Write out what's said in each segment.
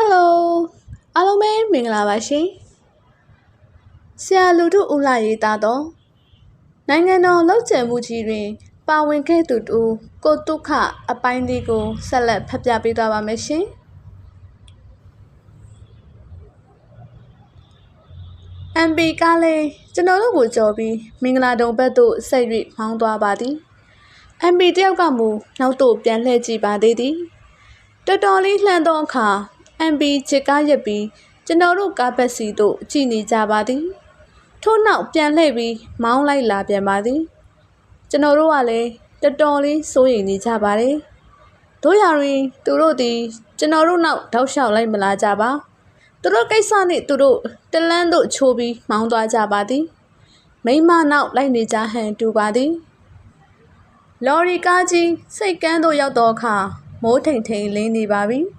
Hello အားလုံးပဲမင်္ဂလာပါရှင်ဆရာလူထုဦးလာရေးသားတော့နိုင်ငံတော်လှုပ်ချင်မှုကြီးတွင် ပါဝင်ခဲ့သူတူကိုတုခအပိုင်းလေးကိုဆက်လက်ဖတ်ပြပေးသွားပါမယ်ရှင် MB ကားလေးကျွန်တော်တို့ကိုကြော်ပြီးမင်္ဂလာတုံဘက်သို့ဆက်၍မောင်းသွားပါသည် MB တယောက်ကမူနောက်သို့ပြန်လှည့်ကြည့်ပါသေးသည်တော်တော်လေးလှမ်းသောအခါ MB ချစ်ကားရက်ပြီးကျွန်တော်တို့ကားပတ်စီသို့ကြည့်နေကြပါသည်ထို့နောက်ပြန်လှည့်ပြီးမောင်းလိုက်လာပြန်ပါသည်ကျွန်တော်တို့ကလည်းတော်တော်လေးစိုးရိမ်နေကြပါတယ်တို့ရရင်သူတို့သည်ကျွန်တော်တို့နောက်တောက်လျှောက်လိုက်မလာကြပါသူတို့ကိစ္စနဲ့သူတို့တလန်းတို့ချိုးပြီးမောင်းသွားကြပါသည်မိမနောက်လိုက်နေကြဟန်တူပါသည်လော်ရီကားကြီးစိတ်ကန်းသို့ရောက်တော့အခါမိုးထိန်ထိန်လင်းနေပါပြီ။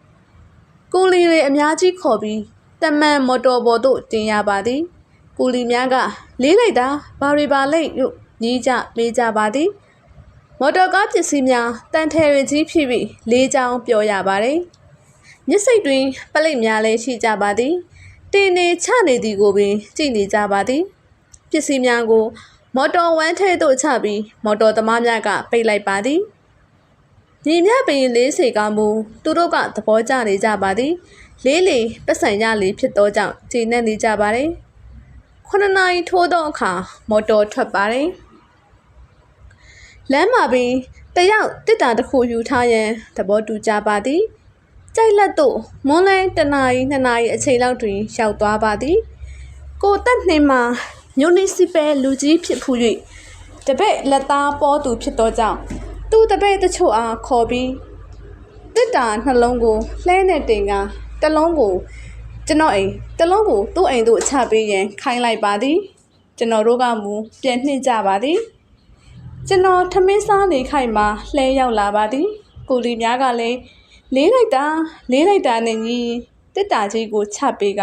ကူလီတွေအများကြီးခေါ်ပြီးတမန်မော်တော်ပေါ်သို့တင်ရပါသည်။ကူလီများကလေးလိုက်တာဘာတွေပါလိမ့်လို့ညီးကြလေးကြပါသည်။မော်တော်ကားပစ္စည်းများတန်ထဲတွေကြီးဖြစ်ပြီးလေးချောင်းပြောရပါတယ်။မြစ်စိတ်တွင်ပလိတ်များလည်းရှိကြပါသည်။တင်နေချနေသည်ကိုပင်ကြည့်နေကြပါသည်။ပစ္စည်းများကို မော်တော်ဝမ်းထဲသို့ချပြီးမော်တော်သမားများကပိတ်လိုက်ပါသည် ညီမြပင်လေးစေကမူသူတို့ကသဘောကျနေကြပါသည်လေးလီပတ်ဆိုင်ရလီဖြစ်သောကြောင့်ခြေနဲ့နေကြပါတယ်ခုနှစ်နာရီထိုးသောအခါမော်တော်ထွက်ပါတယ်လမ်းမှာပင်တယောက်တစ်တာတစ်ခုယူထားရန်သဘောတူကြပါသည်ကြိုက်လက်တို့မွန်းလဲတနာရီနှစ်နာရီအချိန်လောက်တွင်ရောက်သွားပါသည်ကိုတက်နှင်းမှာမြူနီစီပယ်လူကြီးဖြစ်ဖူး၍တပည့်လက်သားပေါ်သူဖြစ်သောကြောင့် သူ့တပည့်တချို့အားခေါ်ပြီးတစ်တာနှလုံးကိုလှဲနဲ့တင်ကတစ်လုံးကိုကျွန်တော်အိမ်တစ်လုံးကိုသူ့အိမ်သို့ချပေးရန်ခိုင်းလိုက်ပါသည်ကျွန်တော်တို့ကမူပြန်နှင့်ကြပါသည်ကျွန်တော်ထမင်းစားနေခိုင်မှာလှဲရောက်လာပါသည်ကိုလီများကလည်းလေးလိုက်တာလေးလိုက်တာနဲ့ညီတစ်တာကြီးကိုချပေးက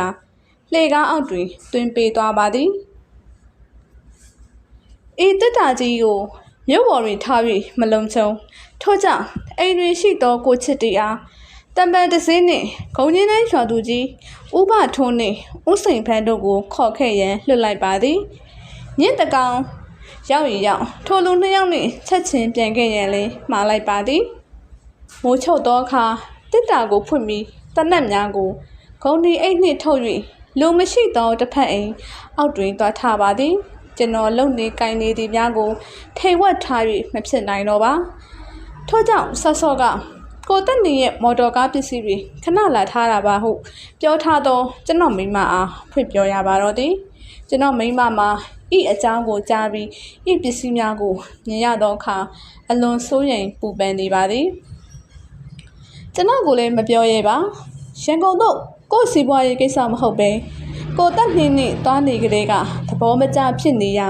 လှေကားအောက်တွင်တွင်ပေးသွားပါသည်ဤတစ်တာကြီးကို မြို့ပေါ်တွင်ထား၍မလုံခြုံထို့ကြောင့်အိမ်တွင်ရှိသောကိုချစ်တီအားတံပန်တစင်းနှင့်ဂုံချင်းတိုင်းရွာသူကြီးဥပထုံးနှင့်ဥစိန်ဖန်းတို့ကိုခေါ်ခဲ့ရန်လွှတ်လိုက်ပါသည်မြင့်တကောင်ရောက်ရင်ရောက်ထိုလူနှစ်ယောက်နှင့်ချက်ချင်းပြန်ခဲ့ရန်လည်းမှားလိုက်ပါသည်မိုးချုပ်သောအခါတစ်တာကိုဖွင့်ပြီးတနက်များကိုဂုံဒီအိတ်နှင့်ထုတ်၍လူမရှိသောတစ်ဖက်အိမ်အောက်တွင်သွားထားပါသည် ကျွန်တော်လုံနေကင်နေသည်များကိုထိတ်ဝက်ထား၍မဖြစ်နိုင်တော့ပါထို့ကြောင့်ဆော့ဆော့ကကိုတက်နေရဲ့မော်တော်ကားပစ္စည်းတွေခဏလာထားတာပါဟုပြောထားတော့ကျွန်တော်မိမအားဖွင့်ပြောရပါတော့သည်ကျွန်တော်မိမမှာဤအကြောင်းကိုကြားပြီးဤပစ္စည်းများကိုမြင်ရသောအခါအလွန်စိုးရိမ်ပူပန်နေပါသည်ကျွန်တော်ကိုလည်းမပြောရဲပါရန်ကုန်တို့ကို့စီးပွားရေးကိစ္စမဟုတ်ပဲ ကိုတက်နှင်းနှင့်သွားနေကြတဲ့ကသဘောမကျဖြစ်နေရာ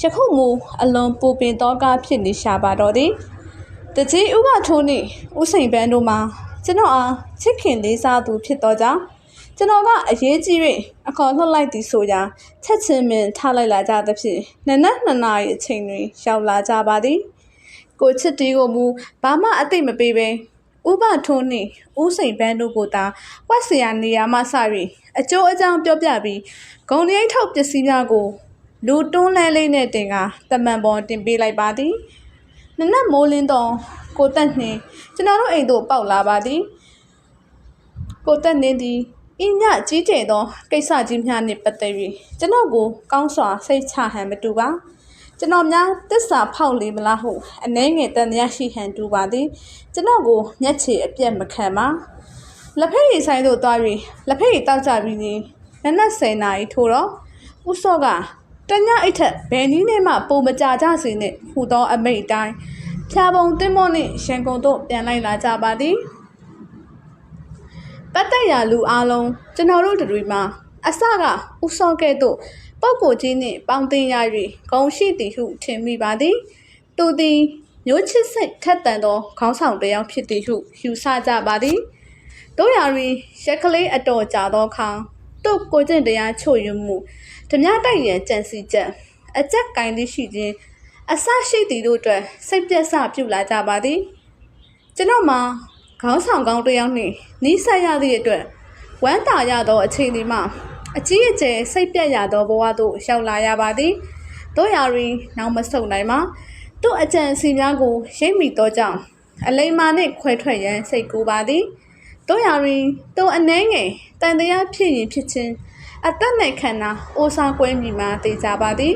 ယခုမူအလွန်ပူပင်သောကားဖြစ်နေရှာပါတော့သည်တကြီးဥပထိုးနှင့်ဥစိန်ပန်းတို့မှာကျွန်တော်အားချစ်ခင်လေးစားသူဖြစ်သောကြောင့်ကျွန်တော်ကအရေးကြီး၍အခေါ်လှုပ်လိုက်သည်ဆိုရာချက်ချင်းပင်ထားလိုက်လာကြသဖြင့်နနက်နှစ်နာရီအချိန်တွင်ရောက်လာကြပါသည်ကိုချစ်တီကိုမူဘာမှအသိမပေးဘဲ ဥပထုံးနှင့်ဥစိန်ပန်းတို့ကိုသာဝက်စရာနေရာမှစ၍အကျိုးအကြောင်းပြောပြပြီးဂုံရိတ်ထုတ်ပစ္စည်းများကိုလူတွန်းလှဲလေးနဲ့တင်ကတမန်ပေါ်တင်ပေးလိုက်ပါသည်နနက်မိုးလင်းတော့ကိုတက်နှင်းကျွန်တော်တို့အိမ်သို့ပေါက်လာပါသည်ကိုတက်နှင်းသည်အင်းညကြီးကျယ်သောကိစ္စကြီးများနှင့်ပတ်သက်၍ကျွန်တော်ကိုကောင်းစွာစိတ်ချဟန်မတူပါ ကျွန်တော်များတစ္ဆာဖောက်လေမလားဟုအနှဲငယ်တန်တရားရှိဟန်တူပါသည်ကျွန်တော်ကိုမျက်ခြေအပြက်မခံပါလက်ဖက်ရည်ဆိုင်သို့သွား၍လက်ဖက်ရည်တောက်ကြပြီးနေနနက်10နာရီထိုးတော့ဦးစော့ကတညအိတ်ထက်ဘယ်နည်းနဲ့မှပုံမကြကြစေနဲ့ဟူသောအမိတ်အတိုင်းဖြာပုံတင်းမော့နှင့်ရန်ကုန်သို့ပြန်လိုက်လာကြပါသည်ပတ်သက်ရာလူအလုံးကျွန်တော်တို့တွေမှာအစကဥဆော့ကဲ့သို့ ပုပ်ကိုကြီးနှင့်ပေါင်းတင်ရ၍ဂုံရှိသည်ဟုထင်မိပါသည်သူသည်မျိုးချစ်စိတ်ထက်တန်သောခေါင်းဆောင်တစ်ယောက်ဖြစ်သည်ဟုယူဆကြပါသည်တို့ရာတွင်ရက်ကလေးအတော်ကြာသောအခါသူ့ကိုကျင့်တရားချို့ယွမှုဓမြတိုက်ရန်ကြံစီချက်အကြက်ကင်လေးရှိခြင်းအဆရှိသည်တို့အတွက်စိတ်ပြက်စပြုလာကြပါသည်ကျွန်တော်မှာခေါင်းဆောင်ကောင်းတစ်ယောက်နှင့်နီးစပ်ရသည့်အတွက်ဝမ်းသာရသောအချိန်ဒီမှ အကြီးအကျယ်စိတ်ပြတ်ရသောဘဝသို့ရောက်လာရပါသည်တို့ရာတွင်နောက်မဆုတ်နိုင်ပါသူ့အကြံစီများကိုရိပ်မိသောကြောင့်အလိမ္မာနှင့်ခွဲထွက်ရန်စိတ်ကူပါသည်တို့ရာတွင်သူအနှဲငယ်တန်တရားဖြစ်ရင်ဖြစ်ချင်းအသက်နဲ့ခန္ဓာအိုးစားကွဲမိမှာသိကြပါသည်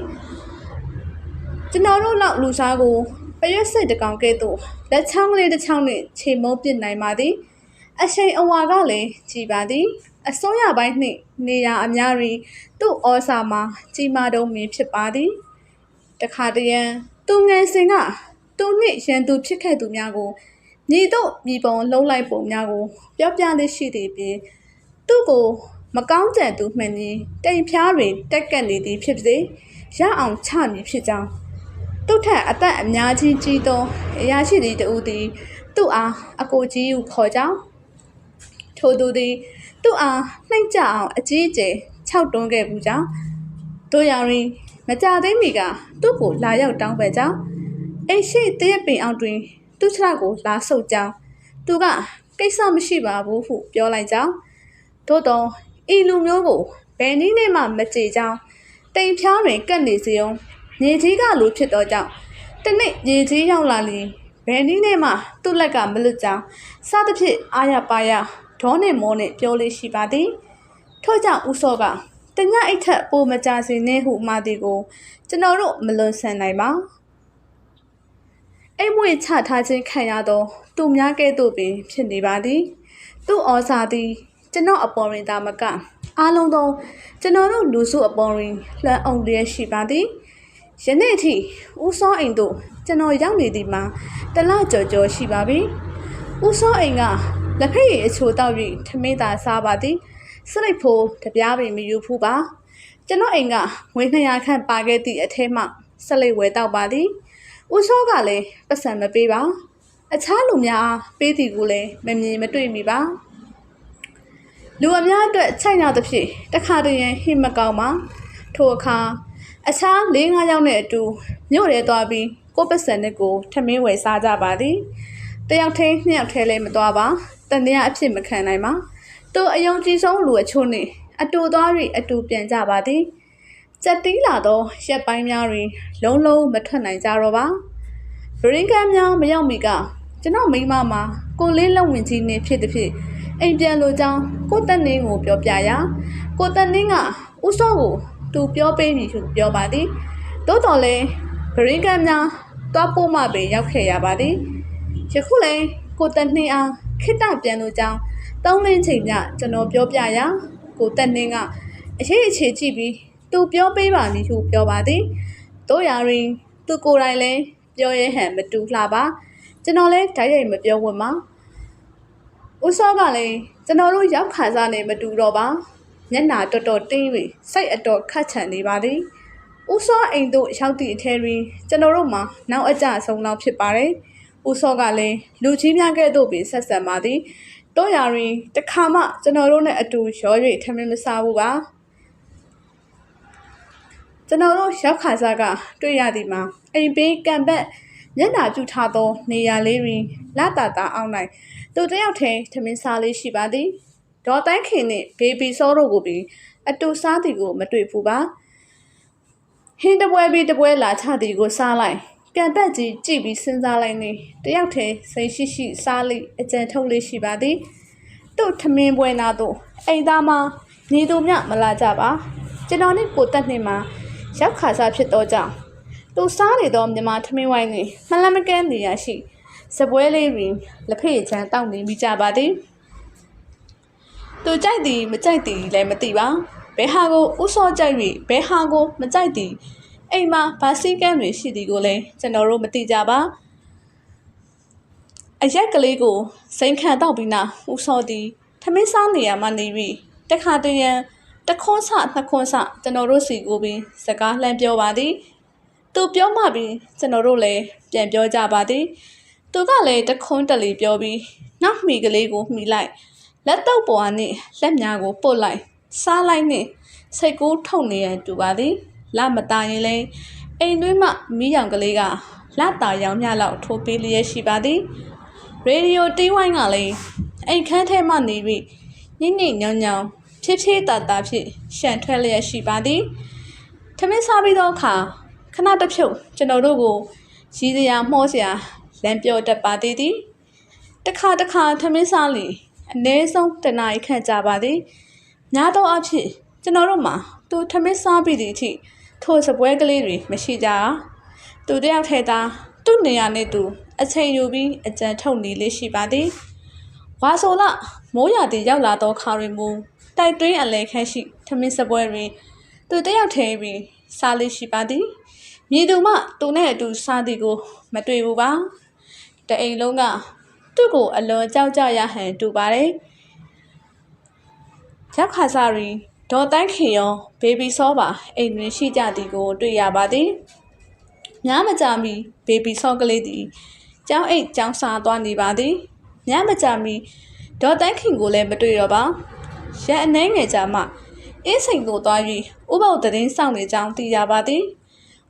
ကျွန်တော်တို့လောက်လူစားကိုပရွက်စစ်တကောင်ကဲ့သို့လက်ချောင်းကလေးတစ်ချောင်းနဲ့ခြေမုံပစ်နိုင်ပါသည်အရှိန်အဝါကလည်းကြည်ပါသည် အစိုးရပိုင်းနှင့် နေရာအများတွင်သူ့ဩစာမှာကြီးမားတုံးမင်းဖြစ်ပါသည်တခါတရံသူငယ်စဉ်ကသူနှင့်ရန်သူဖြစ်ခဲ့သူများကိုညီတို့မိပုံလုံးလိုက်ပုံများကိုပြောပြလေးရှိသည့်ပြင်သူ့ကိုမကောင်းကြံသူမှန်ရင်တိမ်ဖျားတွင်တက်ကက်နေသည်ဖြစ်စေရအောင်ချမည်ဖြစ်ကြောင်းသူ့ထက်အသက်အများကြီးကြီးသောအရာရှိသည့်တဦးသည်သူ့အားအကိုကြီးဟုခေါ်ကြောင်းထိုသူသည် သူ့အားနှိမ့်ကြအောင်အကြီးအကျယ်ခြောက်တွန်းခဲ့ဘူးကြောင်းတို့ရာတွင်မကြသေးမီကသူ့ကိုလာရောက်တောင်းပန်ကြောင်းအိမ်ရှိတရက်ပင်အောင်တွင် သူ့ခြေထောက်ကိုလာဆုပ်ကြောင်းသူကကိစ္စမရှိပါဘူးဟုပြောလိုက်ကြောင်းသို့တော့ဤလူမျိုးကိုဘယ်နည်းနဲ့မှမကြေကြောင်းတိမ်ဖြားတွင်ကပ်နေစေအောင်မြေကြီးကလူဖြစ်သောကြောင့်တနေ့မြေကြီးရောက်လာလျင်ဘယ်နည်းနဲ့မှသူ့လက်ကမလွတ်ကြောင်းစသဖြင့်အာရပါရ ဒေါနဲ့မောနဲ့ပြောလေးရှိပါသည်ထို့ကြောင့်ဦးစောကတညအိတ်ထက်ပိုမကြစေနဲ့ဟုမှာသည်ကို ကျွန်တော်တို့မလွန်ဆန်နိုင်ပါအိမ်မွေချထားခြင်းခံရသောသူများကဲ့သို့ပင် ဖြစ်နေပါသည် သူ့ဩဇာသည်ကျွန်တော်အပေါ်ရင်သာမကအားလုံးသောကျွန်တော်တို့လူစုအပေါ်တွင်လှမ်းအောင်လျက်ရှိပါသည်ယနေ့အထိဦးစောအိမ်သို့ကျွန်တော်ရောက်နေသည်မှာတလကြော်ကြော်ရှိပါပြီဦးစောအိမ်က လက်ဖက်ရည်အချိုတောက်၍ထမင်းသာစားပါသည်စလိတ်ဖိုးတပြားပင်မယူဖူးပါကျွန်တော်အိမ်ကငွေ200ခန့်ပါခဲ့သည့်အထက်မှစလိတ်ဝယ်တောက်ပါသည်ဦးစောကလည်းပတ်စံမပေးပါအခြားလူများအားပေးသည်ကိုလည်းမမြင်မတွေ့မိပါလူအများအတွက်ချိုက်နောက်သဖြင့်တခါတရံဟိမကောင်းမှာထိုအခါအခြား၄၅ယောက်နဲ့အတူမြို့ရဲသွားပြီးကိုယ့်ပတ်စံနဲ့ကိုထမင်းဝယ်စားကြပါသည် တယောက်ထဲနှစ်ယောက်ထဲလည်းမသွားပါတန်တရားအဖြစ်မခံနိုင်ပါသူအယုံကြည်ဆုံးလူအချို့နှင့်အတူသွား၍အတူပြန်ကြပါသည်စက်တီးလာသောရက်ပိုင်းများတွင် လုံးလုံးမထွက်နိုင်ကြတော့ပါဗရင်ကန်များမရောက်မီကကျွန်တော်မိန်းမမှာကိုလေးလက်ဝင်ကြီးနေဖြစ်သည်ဖြစ်အိမ်ပြန်လိုကြောင်းကိုတက်နင်းကိုပြောပြရာကိုတက်နင်းကဥစောကိုသူပြောပေးမည်ဟုပြောပါသည်သို့တော်လည်းဗရင်ကန်များတွားပို့မှပင်ရောက်ခဲ့ရပါသည် ယခုလည်းကိုတက်နှင်းအားခိတ္တပြန်လိုကြောင်းတောင်းလင်းချိန်မြကျွန်တော်ပြောပြရာကိုတက်နှင်းကအရေးအခြေကြည့်ပြီးသူပြောပေးပါမည်ဟုပြောပါသည်တို့ရာတွင်သူကိုယ်တိုင်လည်းပြောရဲဟန်မတူလှပါကျွန်တော်လည်းဓာတ်ရိုက်မပြောဝင်ပါဦးစောကလည်းကျွန်တော်တို့ရောက်ခါစားနေမတူတော့ပါမျက်နာတော်တော်တင်း၍စိတ်အတော်ခတ်ချန်နေပါသည်ဦးစောအိမ်တို့ရောက်သည့်အထဲတွင်ကျွန်တော်တို့မှာနောက်အကျဆုံးလောက်ဖြစ်ပါတယ် ဦးစောကလည်းလူကြီးများကဲ့သို့ပင်ဆက်ဆံပါသည်တို့ရာတွင်တခါမှကျွန်တော်တို့နဲ့အတူရော၍ထမင်းမစားဘူးပါကျွန်တော်တို့ရောက်ခါစားကတွေ့ရသည်မှာအိမ်ပေးကံဘက်မျက်နာကျူထားသော နေရာလေးတွင်လာတာတာအောင်နိုင်သူတယောက်ထဲထမင်းစားလေးရှိပါသည်ဒေါ်တိုင်းခင်နှင့်ဘေဘီစောတို့ကိုပင်အတူစားသည်ကို မတွေ့ဘူးပါဟင်းတပွဲပြီးတပွဲလာချသည်ကိုစားလိုက် ပြန်တက်ကြီးကြည့်ပြီးစဉ်းစားလိုက်နေတယောက်ထဲစိတ်ရှိရှိစားလိအကြံထုတ်လေးရှိပါသည်သူ့ထမင်းပွဲနာတို့အိမ်သားမညီသူမြမလာကြပါကျွန်တော်နဲ့ကိုတက်နေမှာရောက်ခါစားဖြစ်တော့ကြောင့်သူစားနေသောမြန်မာထမင်းဝိုင်းတွင်မလမကန်းနေရရှိစပွဲလေးတွင်လက်ဖက်ချမ်းတောက်နေမိကြပါသည်သူကြိုက်သည်မကြိုက်သည်လည်းမသိပါဘယ်ဟာကိုဥစောကြိုက်၍ဘယ်ဟာကိုမကြိုက်သည် အိမ်မှာဗာစီကန်းတွေရှိသည်ကိုလည်းကျွန်တော်တို့မသိကြပါအရက်ကလေးကိုစိန်ခံတော့ပြီးနောက်ဥစောသည်ထမင်းစားနေရမှနေပြီးတခါတရံတခွန်းဆနှစ်ခွန်းဆကျွန်တော်တို့စီကိုပင်စကားလှမ်းပြောပါသည်သူပြောမှပြီးကျွန်တော်တို့လည်းပြန်ပြောကြပါသည်သူကလည်းတခွန်းတလီပြောပြီးနောက်မိကလေးကိုမှီလိုက်လက်တော့ပေါ်ကနေလက်များကိုပုတ်လိုက်စားလိုက်နှင့်စိတ်ကူးထုတ်နေရန်တူပါသည် လမตาရင်လဲအိမ်တွင်းမှမိရောင်ကလေးကလတာရောင်မြလောက်ထိုးပေးလျက်ရှိပါသည်ရေဒီယိုတီးဝိုင်းကလည်းအိမ်ခန်းထဲမှနေပြီးညိညိညောင်ညောင်ဖြည်းဖြည်းတာတာဖြင့်ရှန်ထွက်လျက်ရှိပါသည်ထမင်းစားပြီးသောအခါခဏတစ်ဖြုတ်ကျွန်တော်တို့ကိုရည်စရာမှောစရာလမ်းပြောတတ်ပါသေးသည်တစ်ခါတစ်ခါထမင်းစားလီအနည်းဆုံးတစ်နာရီခန့်ကြာပါသည်များသောအားဖြင့်ကျွန်တော်တို့မှာသူထမင်းစားပြီးသည့်အထိ ထိုစပွဲကလေးတွေမရှိကြသူတယောက်ထဲသာသူ့နေရာနဲ့သူအချိန်ယူပြီးအကြံထုတ်နေလေးရှိပါသည်ဝါဆိုလမိုးရာသီရောက်လာသောခါတွင်မူတိုက်တွင်းအလဲခန့်ရှိထမင်းစပွဲတွင်သူတယောက်ထဲတွင်စားလေးရှိပါသည်မြည်သူမှသူနဲ့အတူစားသည်ကို မတွေ့ဘူးပါတအိမ်လုံးကသူ့ကိုအလွန်ကြောက်ကြရဟန်တူပါတယ်ရောက်ခါစားတွင် ဒေါ်တန်းခင်ရောဘေဘီဆောပါအိမ်တွင်ရှိကြသည်ကို တွေ့ရပါသည်များမကြာမီဘေဘီဆောကလေးသည်ကျောင်းအိတ်ကျောင်းစားသွားနေပါသည်ညမကြမီဒေါ်တန်းခင်ကိုလည်းမတွေ့တော့ပါရက်အနှဲငယ်ကြာမှအင်းစိန်ကိုသွား၍ဥပုပ်သတင်းဆောင်နေကြောင်းသိရပါသည်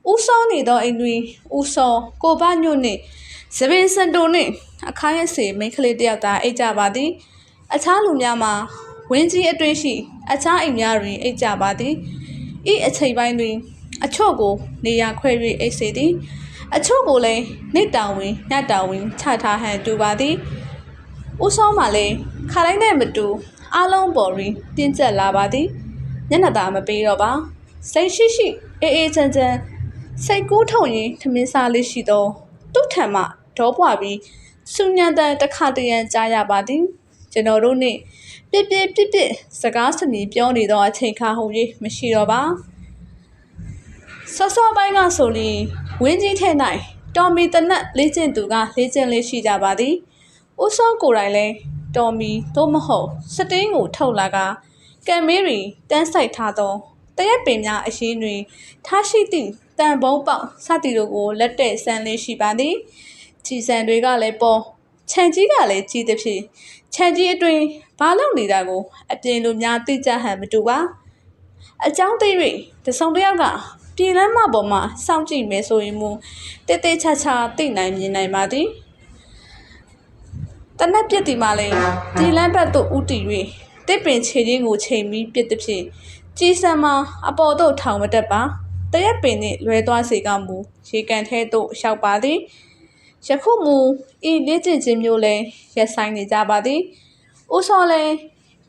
ဦးစောနေသောအိမ်တွင်ဦးစောကိုဘညွန့်နှင့်သပင်စန်တိုနှင့်အခါရက်စီမိန်းကလေးတစ်ယောက်သာအိတ်ကြပါသည် အခြားလူများမှာ ဝင်းကြီးအတွင်းရှိအခြားအိမ်များတွင်အိတ်ကြပါသည်ဤအချိန်ပိုင်းတွင် အချို့ကို နေရာခွဲ၍အိတ်စေသည် အချို့ကိုလည်းနေတောင်ဝင်ညတောင်ဝင်ချထားဟန်တူပါသည်ဦးစောမှလည်းခါတိုင်းနဲ့မတူအားလုံးပေါ်တွင်တင်းကျပ်လာပါသည်ညနေသားမပေးတော့ပါစိတ်ရှိရှိအေးအေးချမ်းချမ်းစိတ်ကူးထုံရင်ထမင်းစားလေးရှိသောသူ့ထံမှဒေါပွားပြီးစူညံတန်တစ်ခါတရံကြားရပါသည်ကျွန်တော်တို့နှင့် ပြစ်ပြစ်ပြစ်ပြစ်စကားစမြည်ပြောနေသောအချိန်ခါဟု၍မရှိတော့ပါဆော့ဆော့ပိုင်းကဆိုလီဝင်းကြီးထဲ၌တော်မီတနက်လေးကျင့်သူကလေးကျင့်လေးရှိကြပါသည်ဦးစောကိုယ်တိုင်လဲတော်မီသို့မဟုတ်စတင်းကိုထုတ်လာကကံမေးရီတန်းဆိုင်ထားသောတရက်ပင်များအရှိတွင်ထားရှိသည့်တန်ဘုံပေါက်စသည်တို့ကိုလက်တဲ့ဆန်းလေးရှိပါသည်ခြီစံတွေကလည်းပေါ်ခြံကြီးကလည်းကြီးသည်ဖြင့်ခြံကြီးအတွင် ဘာလုပ်နေတာကိုအပြင်လူများသိကြဟန်မတူပါအကြောင်းသိ၍တဆုံတယောက်ကပြည်လမ်းမပေါ်မှာစောင့်ကြည့်မယ်ဆိုရင်မူတေးသေးချာချာသိနိုင်မြင်နိုင်ပါသည်တနက်ပြစ်ဒီမှာလဲဒီလမ်းဘက်သို့ဥတီ၍တစ်ပင်ခြေရင်းကိုချိန်ပြီးပြစ်သည်ဖြင့်ကြီးစံမှာအပေါ်သို့ထောင်မတက်ပါတရက်ပင်နှင့်လွဲသွားစေကမူရေကန်ထဲသို့ရှောက်ပါသည်ယခုမူဤလေ့ကျင့်ခြင်းမျိုးလဲရက်ဆိုင်နေကြပါသည် ဦးစောလဲ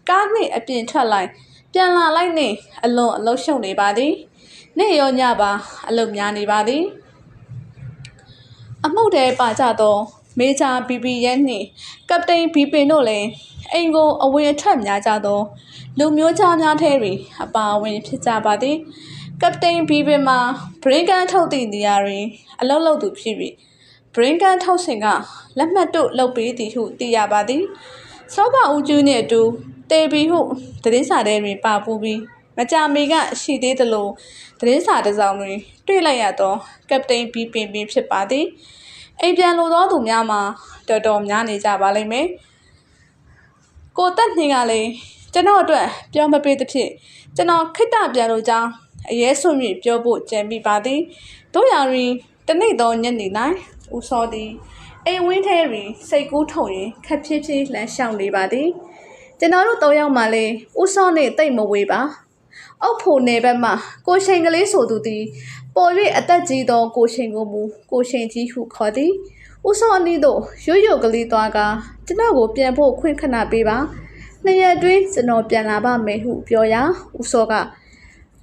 ကားနှင့်အပြင်ထွက်လိုက်ပြန်လာလိုက်နှင့်အလွန်အလုံးရှုံနေပါသည်နေ့ရောညပါအလုပ်များနေပါသည်အမှုတဲပါကြသောမေဂျာဘီဘီရဲနှင့်ကပတိန်ဘီပင်တို့လည်းအိမ်ကိုအဝင်အထွက်များကြသောလူမျိုးခြားများထဲတွင်အပါအဝင်ဖြစ်ကြပါသည်ကပတိန်ဘီပင်မှာဘရင်ကန်ထုတ်သည့်နေရာတွင်အလုပ်လုပ်သူဖြစ်ပြီးဘရင်ကန်ထုတ်စဉ်ကလက်မှတ်တို့လုပ်ပေးသည်ဟုသိရပါသည် စောဘဦးကျူးနှင့်အတူတေဘီဟုသတင်းစာထဲတွင်ပါပူပြီးမကြာမီကရှိသေးသလိုသတင်းစာတစ်စောင်တွင်တွေ့လိုက်ရသောကပတိန်ဘီပင်ပင်ဖြစ်ပါသည်အိမ်ပြန်လိုသောသူများမှာတော်တော်များနေကြပါလိမ့်မယ်။ကိုတက်နှင်းကလည်းကျွန်တော်အတွက်ပြောမပေးသဖြင့်ကျွန်တော်ခိတ္တပြန်လို့ကြောင်းအရေးဆွမြင့်ပြောဖို့ကြံမိပါသည်။တို့ရာတွင်တနေ့သောညနေ၌ဦးစောသည် အိမ်ဝင်းထဲတွင်စိတ်ကူးထုံရင်ခက်ဖြည်းဖြည်းလှမ်းရှောင်နေပါသည်။ကျွန်တော်တို့သုံးယောက်မှလည်းဦးစောနှင့်တိတ်မဝေးပါ။အုတ်ဖို့နယ်ဘက်မှကိုချိန်ကလေးဆိုသူသည်ပေါ်၍အသက်ကြီးသောကိုရှင်ကိုမူကိုရှင်ကြီးဟုခေါ်သည်ဥဆောင်အနည်းသို့ရိုးရိုးကလေးသွားကကျွန်တော်ကိုပြန်ဖို့ခွင့်ခဏပေးပါနှစ်ရက်အတွင်းကျွန်တော်ပြန်လာပါမယ်ဟုပြောရာဥစောက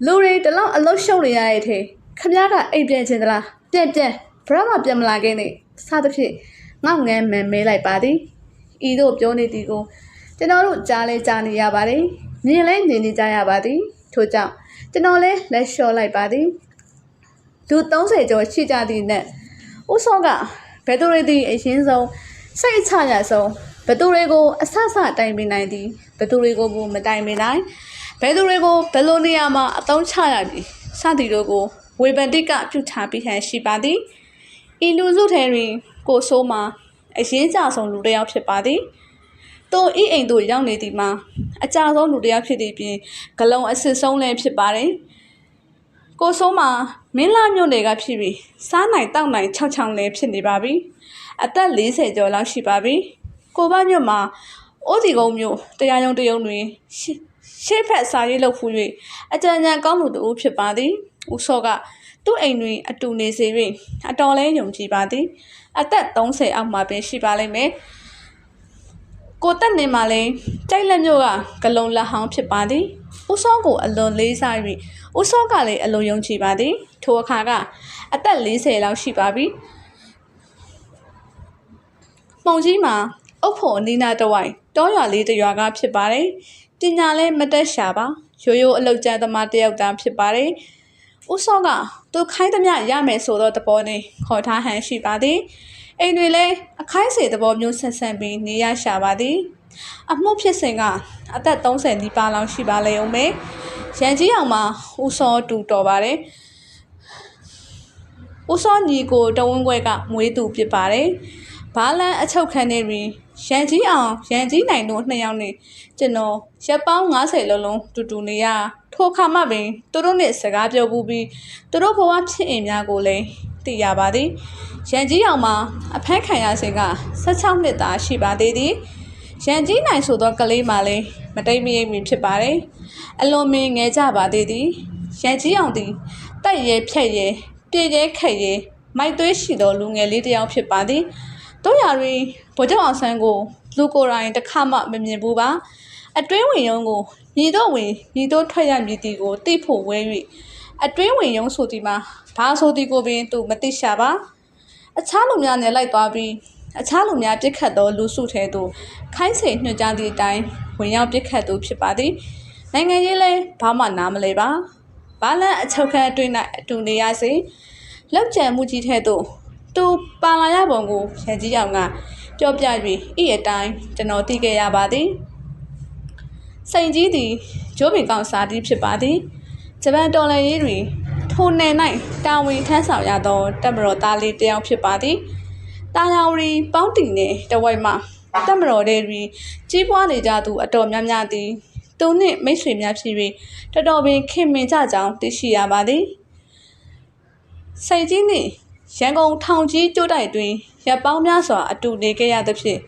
လူတွေတလောက်အလုရှုံနေရတဲ့ထဲခမည်းကအိမ်ပြန်ချင်သလားပြန်ပြန်ဘရမပြန်မလာခဲ့နဲ့စသဖြင့် ငေါငန်းမှန်မဲလိုက်ပါသည်ဤသို့ပြောနေသည်ကိုကျွန်တော်တို့ကြားလဲကြားနေရပါတယ်မြင်လဲမြင်နေကြရပါသည်ထို့ကြောင့်ကျွန်တော်လဲလက်လျှော့လိုက်ပါသည်လူ30ကျော်ရှိကြသည့်နဲ့ဦးစောကဘယ်သူတွေသည်အရင်ဆုံးစိတ်ချရဆုံးဘယ်သူတွေကိုအဆဆတိုင်ပင်နိုင်သည်ဘယ်သူတွေကိုမမတိုင်ပင်နိုင်ဘယ်သူတွေကိုဘယ်လိုနေရာမှာအသုံးချရသည်စသည်တို့ကိုဝေဘန်တိကပြုထားပြီးဟန်ရှိပါသည်ဤလူစုထဲတွင် ကိုဆိုးမှာအရင်ကြဆုံးလူတစ်ယောက်ဖြစ်ပါသည်သူဤအိမ်သို့ရောက်နေသည်မှာအကြဆုံးလူတစ်ယောက်ဖြစ်သည့်ပြင်ဂလုံအစစ်ဆုံးလည်းဖြစ်ပါတယ်ကိုဆိုးမှာမင်းလာမြို့နယ်ကဖြစ်ပြီးစားနိုင်တောက်နိုင်6ချောင်းလည်းဖြစ်နေပါပြီအသက်40ကျော်လောက်ရှိပါပြီကိုဘမြို့မှာအိုးဒီကုန်းမျိုးတရားရုံးတရုံတွင်ရှေ့ရှေ့ဖက်စာရေးလုပ်ဖူး၍အကြံဉာဏ်ကောင်းမှုတူဖြစ်ပါသည်ဦးစောကသူ့အိမ်တွင်အတူနေစေ၍အတော်လဲယုံကြည်ပါသည် အသက်30အောက်မှာပင်ရှိပါလိမ့်မယ်ကိုတက်နေမှလည်းကြိုက်လက်မျိုးကဂလုံးလက်ဟောင်းဖြစ်ပါသည်ဦးစောကိုအလွန်လေးစား၍ဦးစောကလည်းအလွန်ယုံကြည်ပါသည်ထိုအခါကအသက်40လောက်ရှိပါပြီမှုံကြီးမှာအုတ်ဖို့အနီးနားတစ်ဝိုက်တောရွာလေးတစ်ရွာကဖြစ်ပါတယ်ပညာလဲမတက်ရှာပါရိုးရိုးအလုတ်ကျန်းသမားတစ်ယောက်သားဖြစ်ပါတယ် ဦးစောကသူခိုင်းသမျှရမယ်ဆိုတော့တဘောနဲ့ခေါ်ထားဟန်ရှိပါသည်အိမ်တွေလည်းအခိုင်းစေသဘောမျိုးဆက်ဆံပြီးနေရရှာပါသည်အမှုဖြစ်စဉ်ကအသက်30နီးပါးလောက်ရှိပါလေဦးမယ်ရန်ကြီးအောင်မှာဦးစောတူတော်ပါတယ်ဦးစောညီကိုတဝင်းခွဲကမွေးသူဖြစ်ပါတယ်ဘာလန်အချုပ်ခန်းနေတွင်ရန်ကြီးအောင်ရန်ကြီးနိုင်တို့နှစ်ယောက်နဲ့ကျွန်တော်ရက်ပေါင်း90လုံးလုံးတူတူနေရ ထိုခါမှပင်သူတို့နဲ့စကားပြောပူးပြီးသူတို့ဘဝဖြစ်အင်များကိုလည်းသိရပါသည်ရန်ကြီးအောင်မှာအဖမ်းခံရစဉ်က16နှစ်သားရှိပါသေးသည်ရန်ကြီးနိုင်ဆိုသောကလေးမှလည်းမတိတ်မရိပ်မီဖြစ်ပါတယ်။အလွန်မင်းငယ်ကြပါသေးသည်။ရန်ကြီးအောင်သည်တက်ရဲဖြက်ရဲပြေရဲခက်ရဲမိုက်သွေးရှိသောလူငယ်လေးတစ်ယောက်ဖြစ်ပါသည်။တို့ရတွင်ဗိုလ်ချုပ်အောင်ဆန်းကိုလူကိုယ်တိုင်တစ်ခါမှမမြင်ဘူးပါ။အတွင်းဝင်ရုံးကို ညီတော့ဝင်ညီတော့ထွက်ရမည်တီကိုသိဖို့ဝဲ၍အတွင်းဝင်ရုံးဆိုသည်မှာဘာဆိုသည်ကိုပင်သူမသိရှာပါ။အခြားလူများနဲ့လိုက်သွားပြီးအခြားလူများပြစ်ခတ်သောလူစုထဲသို့ခိုင်းစေညွှန်ကြားသည့်အတိုင်းဝင်ရောက်ပြစ်ခတ်သူဖြစ်ပါသည်နိုင်ငံရေးလဲဘာမှနားမလဲပါဘာလန်အချုပ်ခန်းအတွင်း၌အတူနေရစေလောက်ကျန်မှုကြီးထဲသို့သူပါလာရပုံကိုရန်ကြီးအောင်ကပြောပြ၍ဤအတိုင်းကျွန်တော်သိခဲ့ရပါသည် စိန်ကြီးသည်ဂျိုးပင်ကောင်စာတီးဖြစ်ပါသည်ဂျပန်တော်လှန်ရေးတွင်ထိုနယ်၌တာဝန်ထမ်းဆောင်ရသောတပ်မတော်သားလေးတစ်ယောက်ဖြစ်ပါသည်တာယာဝရီပေါင်းတီနဲ့တဝိုက်မှတက်မတော်တဲ့တွင်ကြီးပွားနေကြသူအတော်များများသည်သူနှင့်မိတ်ဆွေများဖြစ်၍တော်တော်ပင်ခင်မင်ကြကြောင်းသိရှိရပါသည်စိတ်ကြီးနှင့်ရန်ကုန်ထောင်ကြီးကျိုးတိုက်တွင်ရပ်ပေါင်းများစွာအတူနေခဲ့ရသဖြင့်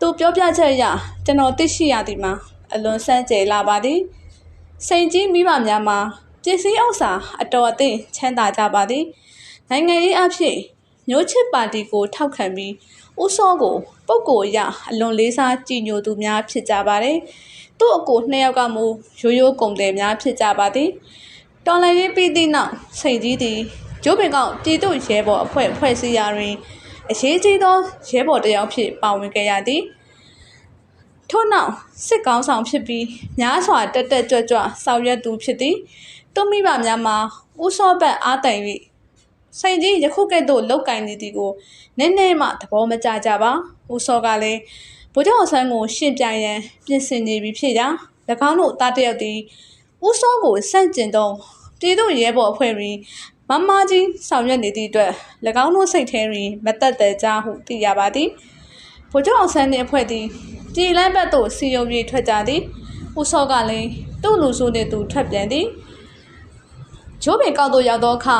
သူပြောပြချက်အရကျွန်တော်သိရှိရသည်မှာ အလွန်ဆန်းကျယ်လာပါသည်စိတ်ကြီးမိဘများမှာပစ္စည်းဥစ္စာအတော်အသင့်ချမ်းသာကြပါသည်နိုင်ငံရေးအဖြစ်မျိုးချစ်ပါတီကိုထောက်ခံပြီးဦးစောကိုပုပ်ကိုအရအလွန်လေးစားကြည်ညိုသူများဖြစ်ကြပါတယ်။သူ့အကိုနှစ်ယောက်ကမူရိုးရိုးကုံတယ်များဖြစ်ကြပါသည်။တော်လည်းရေးပြီးသည့်နောက်စိတ်ကြီးသည်ကျိုးပင်ကောင်ပြည်သူရဲဘော်အဖွဲ့ဖွဲ့စည်းရာတွင်အရေးကြီးသောရဲဘော်တစ်ယောက်ဖြစ်ပါဝင်ခဲ့ရသည်။ ထို့နောက်စစ်ကောင်းဆောင်ဖြစ်ပြီးများစွာတက်တက်ကြွကြွဆောင်ရွက်သူဖြစ်သည်။သူမိဘများမှာဦးစောဘက်အားတိုင်၍စိန်ကြီးယခုကဲ့သို့လောက်ကင်နေသည်ကိုနည်းနည်းမှသဘောမကျကြပါဦးစောကလည်းဗိုလ်ချုပ်အဆန်းကိုရှင်းပြရန်ပြင်ဆင်နေပြီဖြစ်ရာ၎င်းတို့တားတယောက်သည်ဦးစောကိုစန့်ကျင်သောပြည်သူရဲဘော်အဖွဲ့တွင်မမကြီးဆောင်ရွက်နေသည့်အတွက်၎င်းတို့စိတ်ထဲတွင်မတက်တဲ့ကြားဟုသိရပါသည် ဗိုလ်ချုပ်အောင်ဆန်းနှင့်အဖွဲ့သည်ပြည်လန်းဘက်သို့စီယုံပြေထွက်ကြသည်ဦးစောကလည်းသူ့လူစုနှင့်သူထွက်ပြန်သည်ဂျိုးပင်ကောက်သို့ရောက်သောအခါ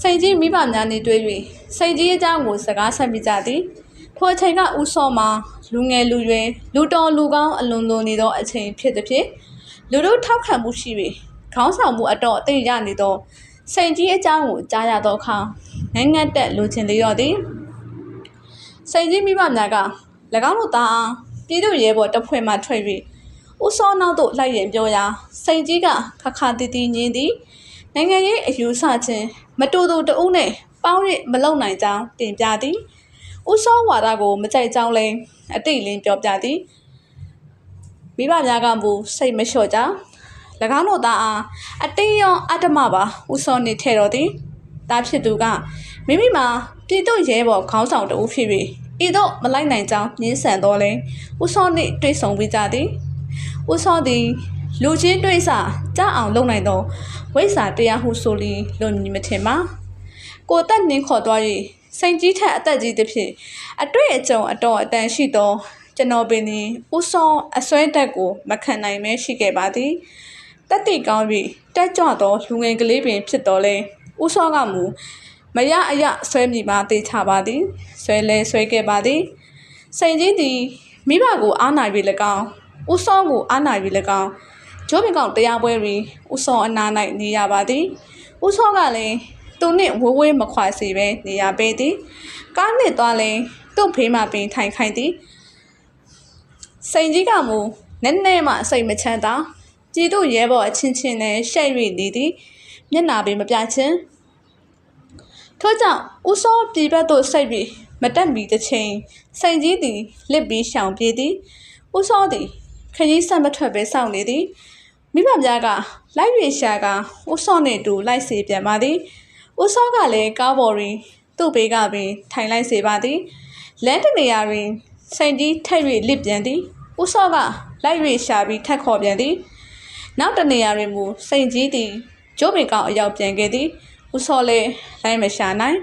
စိန်ကြီးမိဘများနှင့်တွေ့၍စိန်ကြီးအကြောင်းကိုစကားဆက်ပြကြသည်ထိုအချိန်ကဦးစောမှာလူငယ်လူရွယ်လူတော်လူကောင်းအလွန်လွန်နေသောအချိန်ဖြစ်သည်ဖြင့်လူတို့ထောက်ခံမှုရှိ၍ခေါင်းဆောင်မှုအတော့အသိရနေသောစိန်ကြီးအကြောင်းကိုကြားရသောအခါနိုင်ငံတက်လူချင်းလေးတော်သည်စိန်ကြီးမိဘများက၎ င်းတို့သားအားပြည်သူရဲဘော်တပ်ဖွဲ့မှထွက်၍ဦးစောနောက်သို့လိုက်ရင်ပြောရာစိန်ကြီးကခခတီတီညင်းသည်နိုင်ငံရေးအယူဆခြင်းမတူတူတဦးနဲ့ပေါင်းရမလုံနိုင်ကြောင်းတင်ပြသည်ဦးစောဝါဒကိုမကြိုက်ကြောင်းလဲအတိတ်လင်းပြောပြသည်မိဘများကမူစိတ်မလျှော့ကြ၎င်းတို့သားအားအတင်းရောအတ္တမပါဦးစောနေထဲတော်သည်တားဖြစ်သူကမိမိမှာပြည်သူရဲဘော်ခေါင်းဆောင်တဦးဖြစ်၍ ဤသို့မလိုက်နိုင်ကြောင်းညှင်းဆန်တော်လဲဦးစောနှင့်တွေ့ဆုံပြီးကြသည်ဦးစောသည်လူချင်းတွေ့စာကြအောင်လုပ်နိုင်သောဝိဇ္ဇာတရားဟုဆိုလီလွန်မြည်မထင်ပါကိုတက်နှင်းခေါ်သွား၍စိန်ကြီးထက်အသက်ကြီးသဖြင့်အတွေ့အကြုံအတော်အတန်ရှိသောကျွန်တော်ပင်သည်ဦးစောအစွဲတက်ကိုမခံနိုင်မဲရှိခဲ့ပါသည်တက်တိကောင်း၍တက်ကြွသောလူငယ်ကလေးပင်ဖြစ်တော်လဲဦးစောကမူ မရအရဆွဲမိပါသေးချပါသည်ဆွဲလဲဆွဲခဲ့ပါသည်စိန်ကြီးသည်မိဘကိုအားနာပြီး၎င်းဦးစောကိုအားနာပြီး၎င်းဂျိုးပင်ကောင်တရားပွဲတွင်ဦးစောအနာ၌နေရပါသည်ဦးစောကလည်းသူနှင့်ဝေးဝေးမခွာစေဘဲနေရပေသည်ကားနှင့်သွားလည်းသူ့ဖေးမှပင်ထိုင်ခိုင်းသည်စိန်ကြီးကမူနည်းနည်းမှစိတ်မချမ်းသာကြည်တို့ရဲဘော်အချင်းချင်းနဲ့ရှက်၍နေသည်မျက်နာပင်မပြချင်း ထို့ကြောင့်ဦးစောပြည်ဘက်သို့ဆိတ်ပြီးမတက်မီတစ်ချိန်စိန်ကြီးသည်လစ်ပြီးရှောင်ပြေးသည်ဦးစောသည်ခကြီးဆက်မထွက်ပဲစောင့်နေသည်မိဘများကလိုက်၍ရှာကဦးစောနှင့်အတူလိုက်စေပြန်ပါသည်ဦးစောကလည်းကားပေါ်တွင်သူ့ဘေးကပင်ထိုင်လိုက်စေပါသည်လမ်းတစ်နေရာတွင်စိန်ကြီးထက်၍လစ်ပြန်သည်ဦးစောကလိုက်၍ရှာပြီးထက်ခေါ်ပြန်သည်နောက်တနေရာတွင်မူစိန်ကြီးသည်ကျိုးပင်ကောင်အရောက်ပြန်ခဲ့သည် ဦးစောလည်းလိုင်းမရှာနိုင်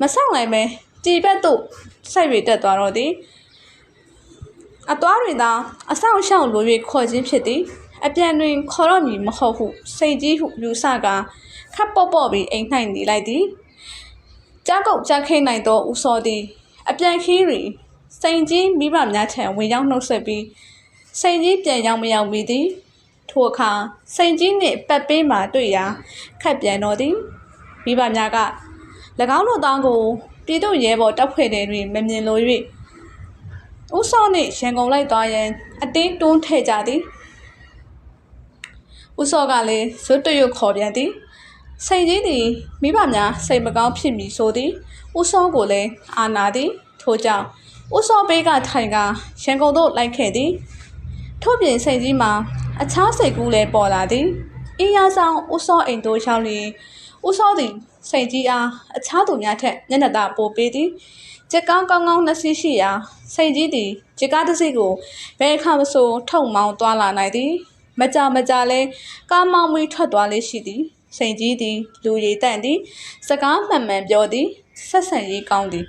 မဆောင်နိုင်ပဲကြည်ဘက်သို့ဆိုက်ရတက်သွားတော့သည်အသွားတွင်သာအဆောင်ရှောင်းလို၍ခေါ်ခြင်းဖြစ်သည်အပြန်တွင်ခေါ်တော့မည်မဟုတ်ဟုစိန်ကြီးဟုယူဆကာခပ်ပေါ့ပေါ့ပြီးအိမ်၌နေလိုက်သည်ကြားကုတ်ကြားခိနိုင်သောဦးစောသည် အပြန်ခီးတွင်စိန်ကြီးမိဘများထံဝင်ရောက်နှုတ်ဆက်ပြီးစိန်ကြီးပြန်ရောက်မရောက်မီသည်ထိုအခါစိန်ကြီးနှင့်ပတ်ပေးမှတွေ့ရာခတ်ပြန်တော်သည် မိဘများက၎င်းတို့သားကိုပြည်သူရဲဘော်တပ်ဖွဲ့တွေတွင်မမြင်လို၍ဦးစောနှင့်ရန်ကုန်လိုက်သွားရန်အတင်းတွန်းထည့်ကြသည်ဦးစောကလည်းဇွတ်တရွတ်ခေါ်ပြန်သည်စိန်ကြီးသည်မိဘများစိတ်မကောင်းဖြစ်မည်ဆိုသည်ဦးစောကိုလည်းအာနာသည်ထို့ကြောင့်ဦးစောပေးကထိုင်ကရန်ကုန်သို့လိုက်ခဲ့သည်ထို့ပြင်စိတ်ကြီးမှာအခြားစိတ်ကူးလည်းပေါ်လာသည်အင်းရဆောင်ဦးစောအိမ်သို့ရောက်လျင် ဦးစောသည်စိတ်ကြီးအားအခြားသူများထက်မျက်နှာသာပိုပေးသည်ကြက်ကောင်းကောင်းကောင်းနှစ်စီးရှိရာစိတ်ကြီးသည်ကြက်ကားတစ်စီးကိုဘယ်အခါမဆိုထုံမောင်းသွားလာနိုင်သည်မကြမကြလဲကားမောင်းပြီးထွက်သွားလေးရှိသည်စိတ်ကြီးသည်လူရည်တန့်သည် စကားမှန်မှန်ပြောသည်ဆက်ဆံရေးကောင်းသည်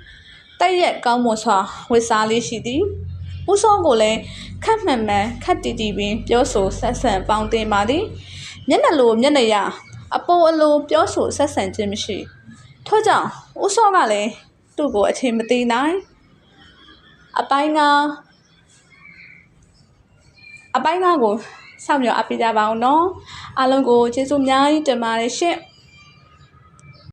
တိုက်ရက်ကောင်းမွန်စွာဝတ်စားလေးရှိသည်ဦးစောကိုလည်းခက်မှန်မှန်ခက်တီတီပင် ပြောဆိုဆက်ဆံပေါင်းတင်ပါသည်မျက်နှာလိုမျက်နှာရ အပေါ်အလိုပြောဆိုဆက်ဆံခြင်းမရှိထို့ကြောင့်ဦးစောကလည်းသူ့ကိုအချိန်မသေးနိုင်အပိုင်းကအပိုင်းကကိုစောင့်မျှော်အပ်ပေးကြပါအောင်နော်အားလုံးကိုကျေးဇူးအများကြီးတင်ပါတယ်ရှင့်